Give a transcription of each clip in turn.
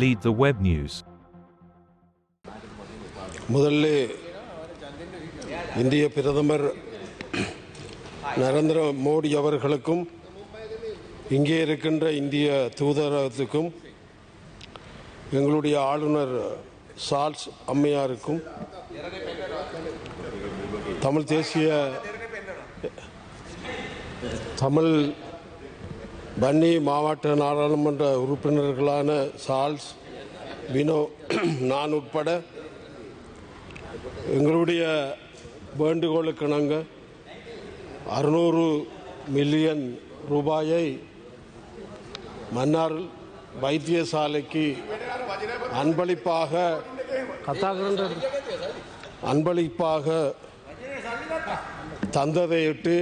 lead the web news. முதல்ல இந்திய பிரதமர் நரேந்திர மோடி அவர்களுக்கும் இங்கே இருக்கின்ற இந்திய தூதரகத்துக்கும் எங்களுடைய ஆளுநர் சால்ஸ் அம்மையாருக்கும் தமிழ் தேசிய தமிழ் பன்னி மாவட்ட நாடாளுமன்ற உறுப்பினர்களான சால்ஸ் வினோ நான் உட்பட எங்களுடைய வேண்டுகோளுக்கு நாங்கள் அறுநூறு மில்லியன் ரூபாயை மன்னார் வைத்தியசாலைக்கு அன்பளிப்பாக அன்பளிப்பாக தந்ததையிட்டு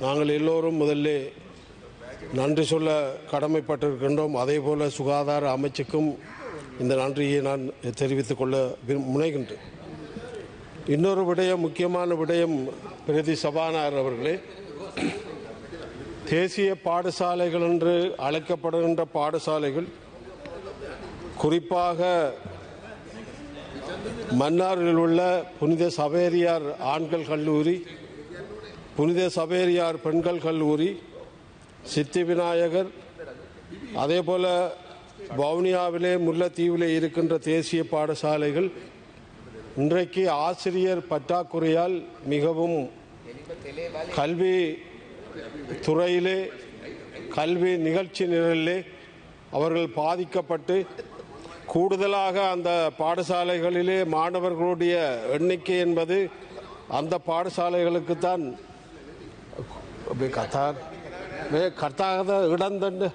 நாங்கள் எல்லோரும் முதல்ல நன்றி சொல்ல கடமைப்பட்டிருக்கின்றோம். அதே போல சுகாதார அமைச்சுக்கும் இந்த நன்றியை நான் தெரிவித்துக் கொள்ள முனைகின்றேன். இன்னொரு விடயம் முக்கியமான விடயம் பிரதி சபாநாயகர் அவர்களே. தேசிய பாடசாலைகள் என்று அழைக்கப்படுகின்ற பாடசாலைகள் குறிப்பாக மன்னாரில் உள்ள புனித சவேரியார் ஆண்கள் கல்லூரி புனித சவேரியார் பெண்கள் கல்லூரி சித்தி விநாயகர் அதே போல் வவுனியாவிலே முல்லைத்தீவிலே இருக்கின்ற தேசிய பாடசாலைகள் இன்றைக்கு ஆசிரியர் பற்றாக்குறையால் மிகவும் கல்வி துறையிலே கல்வி நிகழ்ச்சி நிரலிலே அவர்கள் பாதிக்கப்பட்டு கூடுதலாக அந்த பாடசாலைகளிலே மாணவர்களுடைய எண்ணிக்கை என்பது அந்த பாடசாலைகளுக்கு தான் கத்தார் கத்தாத இடம் தண்டு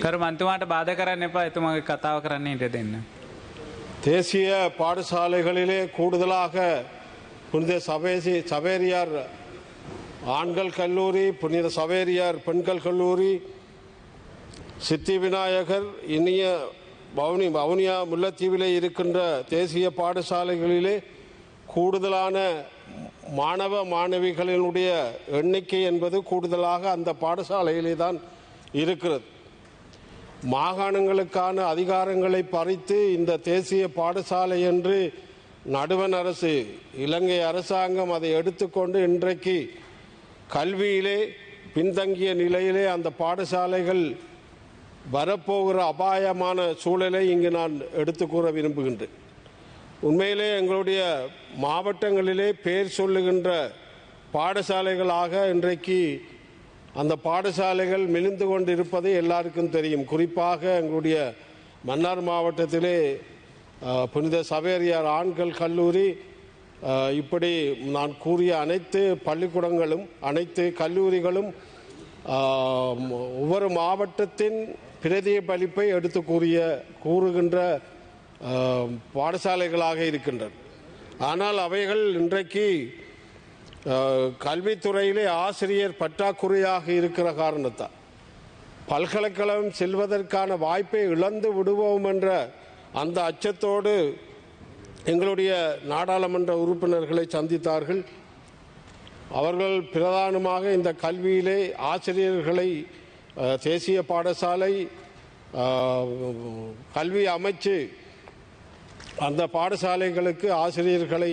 කරු මන්තුමාට බාධ කරන්න එපා එතුමගේ කතාව කරන්න ඉට දෙන්න. தேசிய பாடசாலைகளிலே கூடுதலாக புனித சபேசி சவேரியார் ஆண்கள் கல்லூரி புனித சவேரியார் பெண்கள் கல்லூரி சித்தி விநாயகர் இனிய பவுனி வவுனியா முல்லைத்தீவிலே இருக்கின்ற தேசிய பாடசாலைகளிலே கூடுதலான மாணவ மாணவிகளினுடைய எண்ணிக்கை என்பது கூடுதலாக அந்த பாடசாலையிலே தான் இருக்கிறது. மாகாணங்களுக்கான அதிகாரங்களை பறித்து இந்த தேசிய பாடசாலை என்று நடுவன் அரசு இலங்கை அரசாங்கம் அதை எடுத்துக்கொண்டு இன்றைக்கு கல்வியிலே பின்தங்கிய நிலையிலே அந்த பாடசாலைகள் வரப்போகிற அபாயமான சூழலை இங்கு நான் எடுத்துக்கூற விரும்புகின்றேன். உண்மையிலே எங்களுடைய மாவட்டங்களிலே பேர் சொல்லுகின்ற பாடசாலைகளாக இன்றைக்கு அந்த பாடசாலைகள் மெலிந்து கொண்டு இருப்பது எல்லாருக்கும் தெரியும். குறிப்பாக எங்களுடைய மன்னார் மாவட்டத்திலே புனித சவேரியார் ஆண்கள் கல்லூரி இப்படி நான் கூறிய அனைத்து பள்ளிக்கூடங்களும் அனைத்து கல்லூரிகளும் ஒவ்வொரு மாவட்டத்தின் பிரதிபலிப்பை எடுத்து கூறிய கூறுகின்ற பாடசாலைகளாக இருக்கின்றன. ஆனால் அவைகள் இன்றைக்கு கல்வித்துறையிலே ஆசிரியர் பற்றாக்குறையாக இருக்கிற காரணத்தால் பல்கலைக்கழகம் செல்வதற்கான வாய்ப்பை இழந்து விடுவோம் என்ற அந்த அச்சத்தோடு எங்களுடைய நாடாளுமன்ற உறுப்பினர்களை சந்தித்தார்கள். அவர்கள் பிரதானமாக இந்த கல்வியிலே ஆசிரியர்களை தேசிய பாடசாலை கல்வி அமைச்சு அந்த பாடசாலைகளுக்கு ஆசிரியர்களை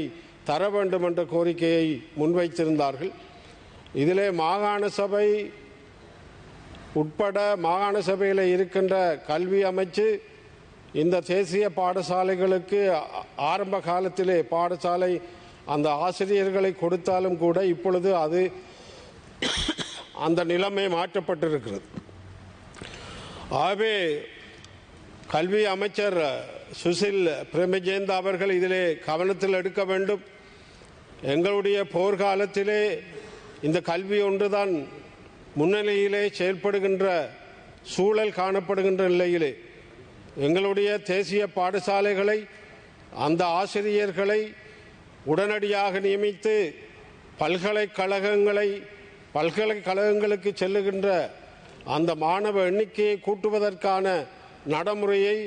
தர வேண்டும் என்ற கோரிக்கையை முன்வைத்திருந்தார்கள். இதிலே மாகாண சபை உட்பட மாகாண சபையில் இருக்கின்ற கல்வி அமைச்சு இந்த தேசிய பாடசாலைகளுக்கு ஆரம்ப காலத்திலே பாடசாலை அந்த ஆசிரியர்களை கொடுத்தாலும் கூட இப்பொழுது அது அந்த நிலைமை மாற்றப்பட்டிருக்கிறது. ஆகவே கல்வி அமைச்சர் சுசில் பிரேமஜெயந்த் அவர்கள் இதிலே கவனத்தில் எடுக்க வேண்டும். எங்களுடைய போர்க்காலத்திலே இந்த கல்வி ஒன்றுதான் முன்னிலையிலே செயல்படுகின்ற சூழல் காணப்படுகின்ற நிலையிலே எங்களுடைய தேசிய பாடசாலைகளை அந்த ஆசிரியர்களை உடனடியாக நியமித்து பல்கலைக்கழகங்களை பல்கலைக்கழகங்களுக்கு செல்லுகின்ற அந்த மாணவ எண்ணிக்கையை கூட்டுவதற்கான நடைமுறையை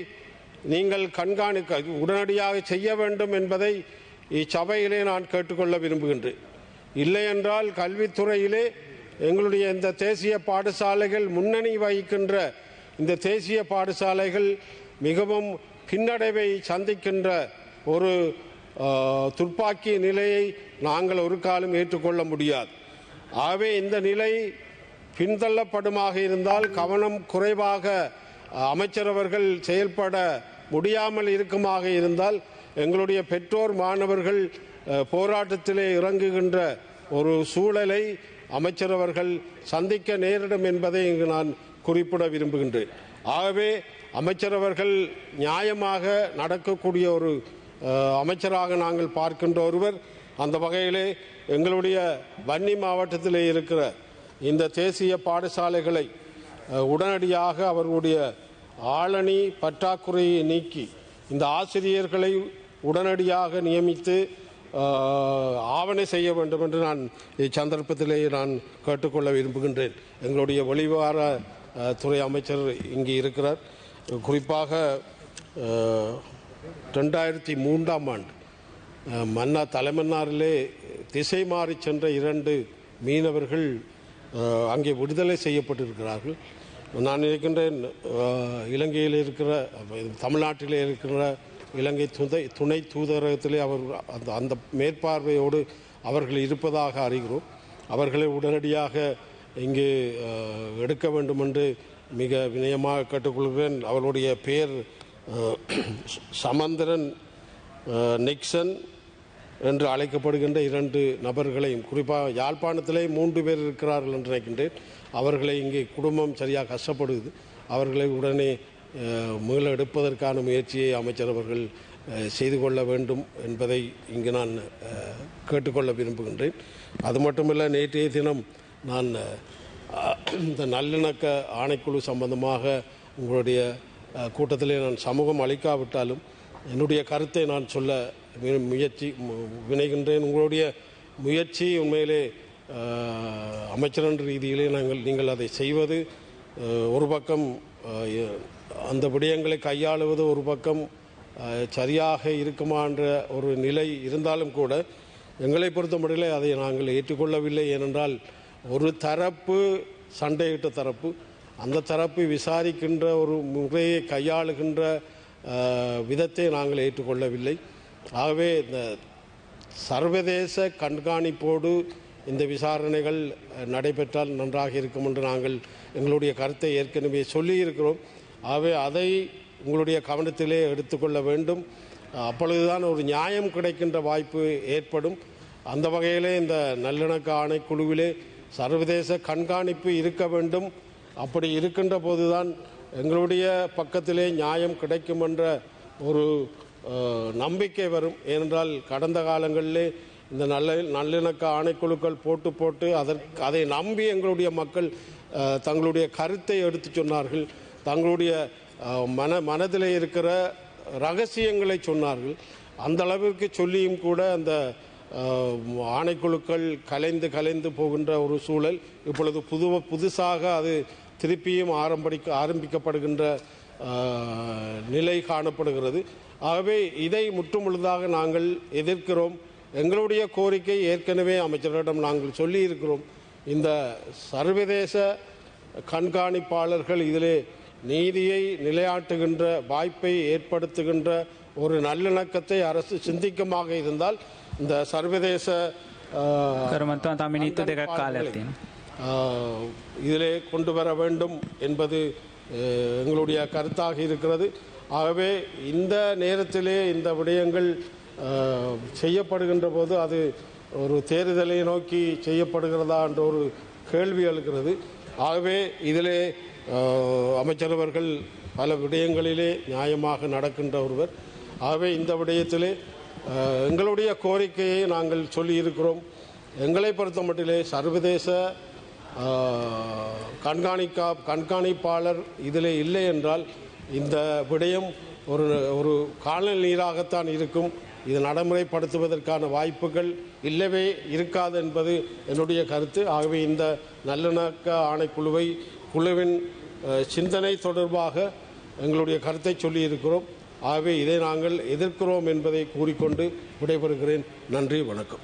நீங்கள் கண்காணிக்க உடனடியாக செய்ய வேண்டும் என்பதை இச்சபையிலே நான் கேட்டுக்கொள்ள விரும்புகின்றேன். இல்லை என்றால் கல்வித்துறையிலே எங்களுடைய இந்த தேசிய பாடசாலைகள் முன்னணி வகிக்கின்ற இந்த தேசிய பாடசாலைகள் மிகவும் பின்னடைவை சந்திக்கின்ற ஒரு துப்பாக்கி நிலையை நாங்கள் ஒரு காலம் ஏற்றுக்கொள்ள முடியாது. ஆகவே இந்த நிலை பின்தள்ளப்படுமாக இருந்தால் கவனம் குறைவாக அமைச்சர் அமைச்சரவர்கள் செயல்பட முடியாமல் இருக்குமாக இருந்தால் எங்களுடைய பெற்றோர் மாணவர்கள் போராட்டத்திலே இறங்குகின்ற ஒரு சூழலை அமைச்சரவர்கள் சந்திக்க நேரிடும் என்பதை இங்கு நான் குறிப்பிட விரும்புகின்றேன். ஆகவே அமைச்சரவர்கள் நியாயமாக நடக்கக்கூடிய ஒரு அமைச்சராக நாங்கள் பார்க்கின்ற ஒருவர் அந்த வகையிலே எங்களுடைய வன்னி மாவட்டத்திலே இருக்கிற இந்த தேசிய பாடசாலைகளை உடனடியாக அவர்களுடைய ஆளணி பற்றாக்குறையை நீக்கி இந்த ஆசிரியர்களை உடனடியாக நியமித்து ஆவணை செய்ய வேண்டும் என்று நான் இச்சந்தர்ப்பத்திலே நான் கேட்டுக்கொள்ள விரும்புகின்றேன். எங்களுடைய வெளிவார துறை அமைச்சர் இங்கே இருக்கிறார். குறிப்பாக ரெண்டாயிரத்தி மூன்றாம் ஆண்டு மன்னா தலைமன்னாரிலே திசை மாறி சென்ற இரண்டு மீனவர்கள் அங்கே விடுதலை செய்யப்பட்டிருக்கிறார்கள். நான் இருக்கின்றேன் இலங்கையில் இருக்கிற தமிழ்நாட்டில் தமிழ்நாட்டிலே இருக்கிற இலங்கை துணை துணை தூதரகத்திலே அவர் அந்த அந்த மேற்பார்வையோடு அவர்கள் இருப்பதாக அறிகிறோம். அவர்களை உடனடியாக இங்கே எடுக்க வேண்டும் என்று மிக வினயமாக கேட்டுக்கொள்கிறேன். அவருடைய பெயர் சமந்திரன் நிக்சன். என்று அழைக்கப்படுகின்ற இரண்டு நபர்களையும் குறிப்பாக யாழ்ப்பாணத்திலே மூன்று பேர் இருக்கிறார்கள் என்று நினைக்கின்றேன். அவர்களை இங்கே குடும்பம் சரியாக கஷ்டப்படுது. அவர்களை உடனே மீள எடுப்பதற்கான முயற்சியை அமைச்சர் அவர்கள் செய்து கொள்ள வேண்டும் என்பதை இங்கு நான் கேட்டுக்கொள்ள விரும்புகின்றேன். அது மட்டுமல்ல நேற்றைய தினம் நான் இந்த நல்லிணக்க ஆணைக்குழு சம்பந்தமாக உங்களுடைய கூட்டத்திலே நான் சமூகம் அளிக்காவிட்டாலும் என்னுடைய கருத்தை நான் சொல்ல முயற்சி வினைகின்றேன். உங்களுடைய முயற்சி உண்மையிலே அஹ், அமைச்சர் என்ற ரீதியிலே நாங்கள் நீங்கள் அதை செய்வது ஒரு பக்கம் அந்த விடயங்களை கையாளுவது ஒரு பக்கம் சரியாக இருக்குமா என்ற ஒரு நிலை இருந்தாலும் கூட எங்களை பொறுத்தமட்டிலே அதை நாங்கள் ஏற்றுக்கொள்ளவில்லை. ஏனென்றால் ஒரு தரப்பு சண்டையிட்ட தரப்பு அந்த தரப்பு விசாரிக்கின்ற ஒரு முறையை கையாளுகின்ற விதத்தை நாங்கள் ஏற்றுக்கொள்ளவில்லை. ஆகவே இந்த சர்வதேச கண்காணிப்போடு இந்த விசாரணைகள் நடைபெற்றால் நன்றாக இருக்கும் என்று நாங்கள் எங்களுடைய கருத்தை ஏற்கனவே சொல்லியிருக்கிறோம். ஆகவே அதை உங்களுடைய கவனத்திலே எடுத்துக்கொள்ள வேண்டும். அப்பொழுதுதான் ஒரு நியாயம் கிடைக்கின்ற வாய்ப்பு ஏற்படும். அந்த வகையிலே இந்த நல்லிணக்க ஆணைக்குழுவிலே சர்வதேச கண்காணிப்பு இருக்க வேண்டும். அப்படி இருக்கின்ற போதுதான் எங்களுடைய பக்கத்திலே நியாயம் கிடைக்கும் என்ற ஒரு நம்பிக்கை வரும். ஏனென்றால் கடந்த காலங்களிலே இந்த நல்ல நல்லிணக்க ஆணைக்குழுக்கள் போட்டு போட்டு அதற்கு அதை நம்பி எங்களுடைய மக்கள் தங்களுடைய கருத்தை எடுத்து சொன்னார்கள். தங்களுடைய மன மனதில் இருக்கிற ரகசியங்களை சொன்னார்கள். அந்த அளவிற்கு சொல்லியும் கூட அந்த ஆணைக்குழுக்கள் கலைந்து கலைந்து போகின்ற ஒரு சூழல் இப்பொழுது புது புதுசாக அது திருப்பியும் ஆரம்பிக்க ஆரம்பிக்கப்படுகின்ற நிலை காணப்படுகிறது. ஆகவே இதை முற்றுமுழுதாக நாங்கள் எதிர்க்கிறோம். எங்களுடைய கோரிக்கை ஏற்கனவே அமைச்சரிடம் நாங்கள் சொல்லியிருக்கிறோம். இந்த சர்வதேச கண்காணிப்பாளர்கள் இதிலே நீதியை நிலையாட்டுகின்ற வாய்ப்பை ஏற்படுத்துகின்ற ஒரு நல்லிணக்கத்தை அரசு சிந்திக்கமாக இருந்தால் இந்த சர்வதேச இதிலே கொண்டு வர வேண்டும் என்பது எங்களுடைய கருத்தாக இருக்கிறது. ஆகவே இந்த நேரத்திலே இந்த விடயங்கள் செய்யப்படுகின்ற போது அது ஒரு தேர்தலை நோக்கி செய்யப்படுகிறதா என்ற ஒரு கேள்வி எழுகிறது. ஆகவே இதிலே அமைச்சரவர்கள் பல விடயங்களிலே நியாயமாக நடக்கின்ற ஒருவர். ஆகவே இந்த விடயத்திலே எங்களுடைய கோரிக்கையை நாங்கள் சொல்லியிருக்கிறோம். எங்களை பொறுத்த மட்டிலே சர்வதேச கண்காணிக்கா கண்காணிப்பாளர் இதில் இல்லை என்றால் இந்த விடயம் ஒரு ஒரு காலல் நீராகத்தான் இருக்கும். இது நடைமுறைப்படுத்துவதற்கான வாய்ப்புகள் இல்லவே இருக்காது என்பது என்னுடைய கருத்து. ஆகவே இந்த நல்லிணக்க ஆணைக்குழுவை குழுவின் சிந்தனை தொடர்பாக எங்களுடைய கருத்தை சொல்லியிருக்கிறோம். ஆகவே இதை நாங்கள் எதிர்க்கிறோம் என்பதை கூறிக்கொண்டு விடைபெறுகிறேன். நன்றி வணக்கம்.